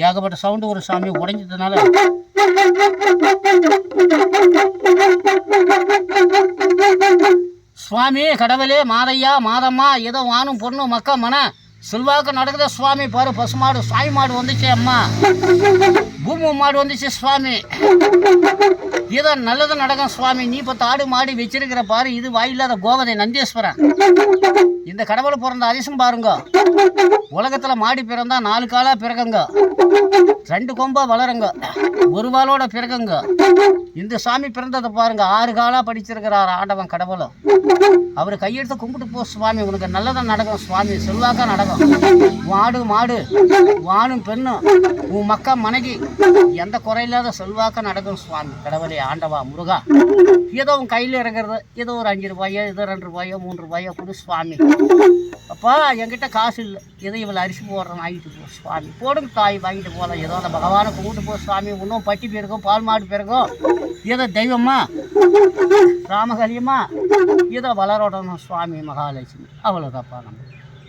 ஏகப்பட்ட சவுண்டு ஒரு சாமி உடைஞ்சதுனால சுவாமி கடவுளே மாதையா மாதம்மா ஏதோ வானும் பொண்ணு மக்கா மன செல்வாக்கு நடக்குத சுவாமி பாரு பசுமாடு சாய் மாடு வந்துச்சு அம்மா. பூமி மாடு வந்துச்சு சுவாமி. ஏதோ நல்லது நடக்கும் சுவாமி. நீ இப்போ தாடு மாடி வச்சிருக்கிற பாரு இது வாயில்லாத கோவதை நந்தீஸ்வரன். இந்த கடவுளை பிறந்த அதிசயம் பாருங்க. உலகத்தில் மாடி பிறந்தா நாலு காலாக பிறகுங்க ரெண்டு கொம்பா வளருங்க. ஒரு வாளோட பிறகுங்க இந்த சாமி பிறந்ததை பாருங்க ஆறு காலாக படிச்சிருக்கிறார் ஆண்டவன் கடவுளும் அவர் கையெடுத்து கும்பிட்டு போ சுவாமி. உனக்கு நல்லதான் நடக்கும் சுவாமி. செல்வாக்கா நடக்கும். வாடு மாடு வானும் பெண்ணும் உன் மக்கா மனைவி எந்த குறையில்லாத செல்வாக்க நடக்கும் சுவாமி. கடவுளே ஆண்டவா முருகா. ஏதோ உன் கையில் இறங்குறது ஏதோ ஒரு அஞ்சு ரூபாயோ ஏதோ ரெண்டு ரூபாயோ மூணு ரூபாயோ கொடு சுவாமி. அப்பா என்கிட்ட காசு இல்லை. ஏதோ இவ்வளோ அரிசி போடுறேன் வாங்கிட்டு போ சுவாமி. போடும் தாய் வாங்கிட்டு போகலாம் ஏதோ அந்த பகவானை கூப்பிட்டு போ சுவாமி. இன்னும் பட்டி பெருக்கும் பால் மாடு பெருக்கும் ஏதோ தெய்வமா? ராமகலியமா? ஏதோ வளரோடணும் சுவாமி மகாலட்சுமி. அவ்வளோதாப்பா நம்ம.